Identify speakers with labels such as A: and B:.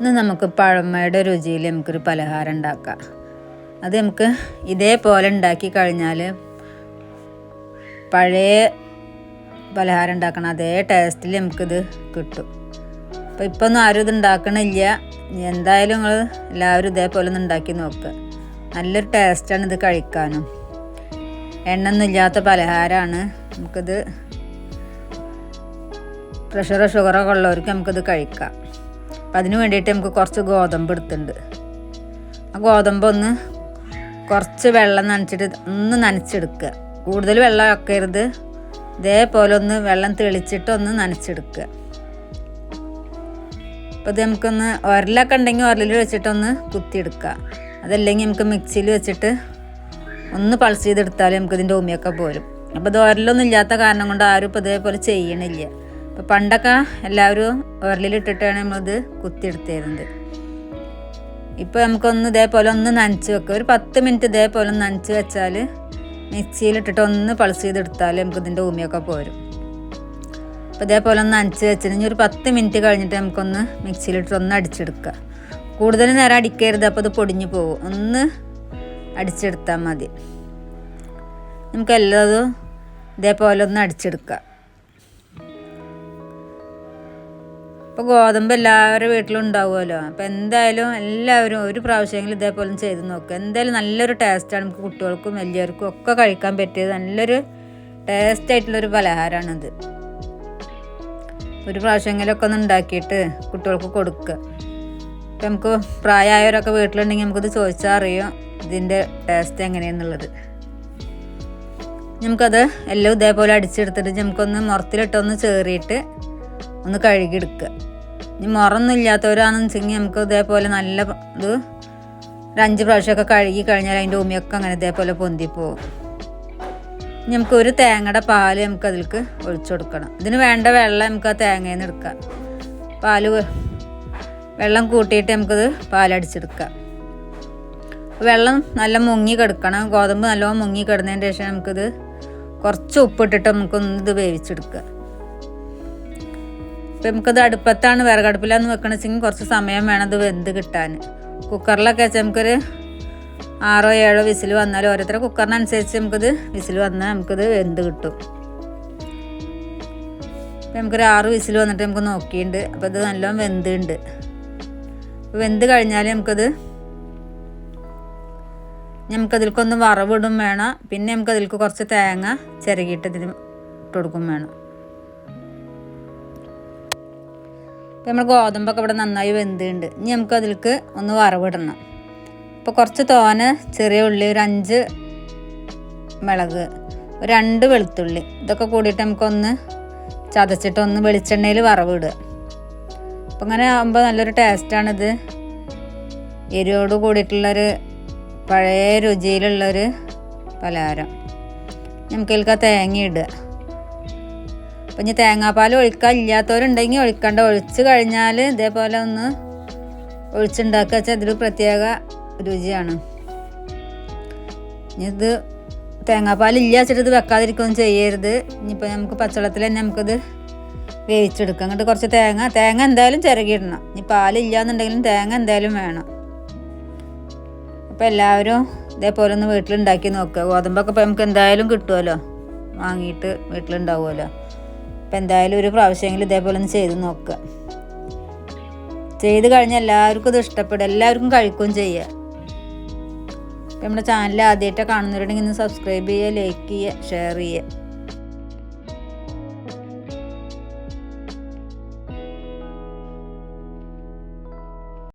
A: ഇന്ന് നമുക്ക് പഴമയുടെ രുചിയിൽ നമുക്കൊരു പലഹാരം ഉണ്ടാക്കാം. അത് നമുക്ക് ഇതേപോലെ ഉണ്ടാക്കി കഴിഞ്ഞാൽ പഴയ പലഹാരം ഉണ്ടാക്കണം അതേ ടേസ്റ്റിൽ നമുക്കിത് കിട്ടും. അപ്പോൾ ഇപ്പം ഒന്നും ആരും ഇത് ഉണ്ടാക്കണില്ല. എന്തായാലും നിങ്ങൾ എല്ലാവരും ഇതേപോലെ ഒന്ന് ഉണ്ടാക്കി നോക്കുക നല്ലൊരു ടേസ്റ്റാണ് ഇത് കഴിക്കാനും. എണ്ണൊന്നുമില്ലാത്ത പലഹാരമാണ് നമുക്കിത്. പ്രഷറോ ഷുഗറോ ഉള്ളവർക്ക് നമുക്കിത് കഴിക്കാം. അപ്പം അതിന് വേണ്ടിയിട്ട് നമുക്ക് കുറച്ച് ഗോതമ്പ് എടുത്തിട്ടുണ്ട്. ആ ഗോതമ്പ് ഒന്ന് കുറച്ച് വെള്ളം നനച്ചിട്ട് ഒന്ന് നനച്ചെടുക്കുക. കൂടുതൽ വെള്ളം ആക്കരുത്. ഇതേപോലെ ഒന്ന് വെള്ളം തെളിച്ചിട്ട് ഒന്ന് നനച്ചെടുക്കുക. അപ്പോൾ ഇത് നമുക്കൊന്ന് ഉരലൊക്കെ ഉണ്ടെങ്കിൽ ഉരലിൽ വെച്ചിട്ടൊന്ന് കുത്തിയെടുക്കുക. അതല്ലെങ്കിൽ നമുക്ക് മിക്സിയിൽ വെച്ചിട്ട് ഒന്ന് പൾസ് ചെയ്തെടുത്താൽ നമുക്ക് ഇതിന്റെ ഉമിയൊക്കെ പോരും. അപ്പോൾ ഇത് ഉരലൊന്നും ഇല്ലാത്ത കാരണം കൊണ്ട് ആരും ഇപ്പോൾ ഇതേപോലെ ചെയ്യണില്ല. പണ്ടൊക്കെ എല്ലാവരും ഉരലിലിട്ടിട്ടാണ് നമ്മളിത് കുത്തിയെടുത്തിരുന്നത്. ഇപ്പോൾ നമുക്കൊന്ന് ഇതേപോലെ ഒന്ന് നനച്ച് വെക്കുക ഒരു പത്ത് മിനിറ്റ് ഇതേപോലെ ഒന്ന് നനച്ച് വെച്ചാൽ മിക്സിയിലിട്ടിട്ട് ഒന്ന് പൾസ് ചെയ്തെടുത്താൽ നമുക്ക് ഇതിന്റെ ഉമിയൊക്കെ പോരും. അപ്പോൾ ഇതേപോലെ ഒന്ന് നനച്ച് വെച്ചിട്ട് ഒരു പത്ത് മിനിറ്റ് കഴിഞ്ഞിട്ട് നമുക്കൊന്ന് മിക്സിയിലിട്ട് ഒന്ന് അടിച്ചെടുക്കുക കൂടുതൽ നേരം അടിക്കരുത് അപ്പോൾ അത് പൊടിഞ്ഞു പോകും. ഒന്ന് അടിച്ചെടുത്താൽ മതി. നമുക്ക് എല്ലാതും ഇതേപോലെ ഒന്ന് അടിച്ചെടുക്കുക ഇപ്പോൾ ഗോതമ്പ് എല്ലാവരുടെ വീട്ടിലും ഉണ്ടാവുമല്ലോ. അപ്പോൾ എന്തായാലും എല്ലാവരും ഒരു പ്രാവശ്യമെങ്കിലും ഇതേപോലെ ചെയ്ത് നോക്കുക എന്തായാലും നല്ലൊരു ടേസ്റ്റാണ് നമുക്ക് കുട്ടികൾക്കും വലിയവർക്കും ഒക്കെ കഴിക്കാൻ പറ്റിയത്. നല്ലൊരു ടേസ്റ്റ് ആയിട്ടുള്ളൊരു പലഹാരമാണിത് ഒരു പ്രാവശ്യമെങ്കിലൊക്കെ ഒന്ന് ഉണ്ടാക്കിയിട്ട് കുട്ടികൾക്ക് കൊടുക്കുക ഇപ്പം നമുക്ക് പ്രായമായവരൊക്കെ വീട്ടിലുണ്ടെങ്കിൽ നമുക്കിത് ചോദിച്ചാൽ അറിയാം ഇതിന്റെ ടേസ്റ്റ് എങ്ങനെയാണെന്നുള്ളത് നമുക്കത് എല്ലാം ഇതേപോലെ അടിച്ചെടുത്തിട്ട് നമുക്കൊന്ന് മുറത്തിലിട്ടൊന്ന് ചേറിയിട്ട് ഒന്ന് കഴുകിയെടുക്കുക. ഇനി മുറൊന്നും ഇല്ലാത്തവരാണെന്ന് വെച്ചെങ്കിൽ നമുക്ക് ഇതേപോലെ നല്ല ഇത് ഒരു അഞ്ച് പ്രാവശ്യമൊക്കെ കഴുകി കഴിഞ്ഞാൽ അതിന്റെ ഉമിയൊക്കെ അങ്ങനെ ഇതേപോലെ പൊന്തിപ്പോവും. നമുക്ക് ഒരു തേങ്ങയുടെ പാൽ നമുക്ക് അതിലേക്ക് ഒഴിച്ചു കൊടുക്കണം. ഇതിന് വേണ്ട വെള്ളം നമുക്ക് ആ തേങ്ങയിൽ നിന്ന് എടുക്കാം. പാൽ വെള്ളം കൂട്ടിയിട്ട് നമുക്കത് പാലടിച്ചെടുക്കാം. വെള്ളം നല്ല മുങ്ങി കിടക്കണം. ഗോതമ്പ് നല്ലോണം മുങ്ങി കിടന്നതിന് ശേഷം നമുക്കിത് കുറച്ച് ഉപ്പിട്ടിട്ട് നമുക്കൊന്ന് ഇത് വേവിച്ചെടുക്കുക ഇപ്പം നമുക്കത് അടുപ്പത്താണ് വിറകടുപ്പിലാന്ന് വെക്കണമെന്ന് വെച്ചെങ്കിൽ കുറച്ച് സമയം വേണം അത് വെന്ത് കിട്ടാൻ. കുക്കറിലൊക്കെ വെച്ചാൽ നമുക്കൊരു ആറോ ഏഴോ വിസിൽ വന്നാൽ ഓരോരുത്തരുടെ കുക്കറിനനുസരിച്ച് നമുക്കിത് വിസിൽ വന്നാൽ നമുക്കിത് വെന്ത് കിട്ടും. ഇപ്പം നമുക്കൊരു ആറ് വിസിൽ വന്നിട്ട് നമുക്ക് നോക്കിയിട്ടുണ്ട്. അപ്പോൾ ഇത് നല്ലോണം വെന്തുണ്ട്. വെന്ത് കഴിഞ്ഞാൽ നമുക്കത് നമുക്കതിൽക്കൊന്ന് വറവിടും വേണം. പിന്നെ നമുക്കതിൽക്ക് കുറച്ച് തേങ്ങ ചിരകിയിട്ട് ഇതിന് ഇട്ട് കൊടുക്കും വേണം. ഇപ്പം നമ്മൾ ഗോതമ്പൊക്കെ ഇവിടെ നന്നായി വെന്തുണ്ട്. ഇനി നമുക്ക് അതിലേക്ക് ഒന്ന് വറവിടണം. അപ്പോൾ കുറച്ച് തോന ചെറിയ ഉള്ളി ഒരു അഞ്ച് മുളക് രണ്ട് വെളുത്തുള്ളി ഇതൊക്കെ കൂടിയിട്ട് നമുക്കൊന്ന് ചതച്ചിട്ട് ഒന്ന് വെളിച്ചെണ്ണയിൽ വറവിടുക. അപ്പം അങ്ങനെ ആകുമ്പോൾ നല്ലൊരു ടേസ്റ്റാണിത്. എരിയോട് കൂടിയിട്ടുള്ളൊരു പഴയ രുചിയിലുള്ളൊരു പലഹാരം. നമുക്ക് ഇതിലേക്ക് ആ തേങ്ങ ഇടുക. അപ്പം ഇനി തേങ്ങാപ്പാൽ ഒഴിക്കാൻ ഇല്ലാത്തവരുണ്ടെങ്കിൽ ഒഴിക്കണ്ട. ഒഴിച്ച് കഴിഞ്ഞാൽ ഇതേപോലെ ഒന്ന് ഒഴിച്ചുണ്ടാക്കുക വെച്ചാൽ ഇതൊരു പ്രത്യേക രുചിയാണ്. ഇത് തേങ്ങാപ്പാൽ ഇല്ല വെച്ചിട്ട് ഇത് വെക്കാതിരിക്കുകയൊന്നും ചെയ്യരുത്. ഇനിയിപ്പോൾ നമുക്ക് പച്ചവെള്ളത്തിൽ തന്നെ നമുക്കിത് വേവിച്ചെടുക്കാം. അങ്ങോട്ട് കുറച്ച് തേങ്ങ തേങ്ങ എന്തായാലും ചിരകിയിടണം. ഇനി പാലില്ല എന്നുണ്ടെങ്കിലും തേങ്ങ എന്തായാലും വേണം. അപ്പോൾ എല്ലാവരും ഇതേപോലെ ഒന്ന് വീട്ടിലുണ്ടാക്കി നോക്കുക. ഗോതമ്പൊക്കെ ഇപ്പോൾ നമുക്ക് എന്തായാലും കിട്ടുമല്ലോ വാങ്ങിയിട്ട് വീട്ടിലുണ്ടാവുമല്ലോ. അപ്പോൾ എന്തായാലും ഒരു പ്രാവശ്യമെങ്കിലും ഇതേപോലെ ഒന്ന് ചെയ്ത് നോക്കുക ചെയ്ത് കഴിഞ്ഞാൽ എല്ലാവർക്കും ഇത് ഇഷ്ടപ്പെടും. എല്ലാവർക്കും കഴിക്കുകയും ചെയ്യുക നമ്മുടെ ചാനൽ ആദ്യമായിട്ടാണ് കാണുന്നവരുണ്ടെങ്കിൽ ഒന്ന് സബ്സ്ക്രൈബ് ചെയ്യുക ലൈക്ക് ചെയ്യുക ഷെയർ ചെയ്യുക.